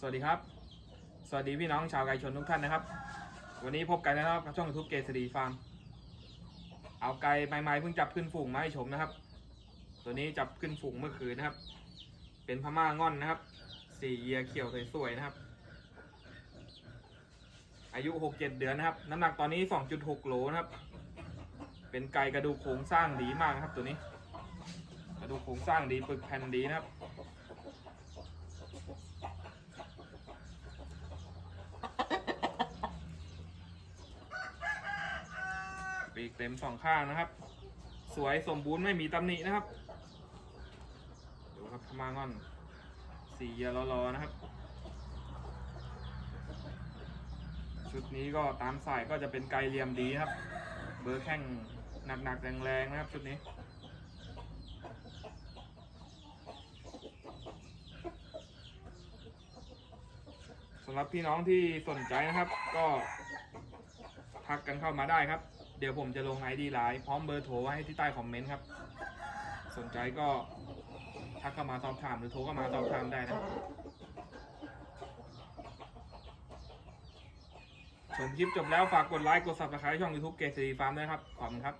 สวัสดีครับ สวัสดีพี่น้องชาวไก่ชนทุกท่านนะครับ วันนี้พบกันนะครับกับช่องยูทูบเกษตรีฟาร์ม เอาไก่ใหม่ๆเพิ่งจับขึ้นฝูงมาให้ชมนะครับ ตัวนี้จับขึ้นฝูงเมื่อคืนนะครับ เป็นพม่าง่อนนะครับ สีเยียเขียวสวยๆนะครับ อายุหกเจ็ดเดือนนะครับ น้ำหนักตอนนี้สองจุดหกโลนะครับ เป็นไก่กระดูกโครงสร้างดีมากนะครับ ตัวนี้ กระดูกโครงสร้างดีปึกแผ่นดีนะครับ ปีกเต็มสองข้างนะครับ สวยสมบูรณ์ไม่มีตำหนินะครับดูครับพมางอน สีเยลรอๆนะครับ ชุดนี้ก็ตามสายก็จะเป็นไกลเหลี่ยมดีครับ เบอร์แข้งหนักๆแรงๆนะครับ ชุดนี้สำหรับพี่น้องที่สนใจนะครับ ก็ทักกันเข้ามาได้ครับ เดี๋ยวผมจะลง ID ไลน์พร้อมเบอร์โทรไว้ให้ที่ใต้คอมเมนต์ครับ สนใจก็ทักเข้ามาสอบถามหรือโทรเข้ามาสอบถามได้นะชมคลิปจบแล้วฝากกดไลค์กด subscribe ช่อง YouTube เกษตรีฟาร์มด้วยครับ ขอบคุณครับ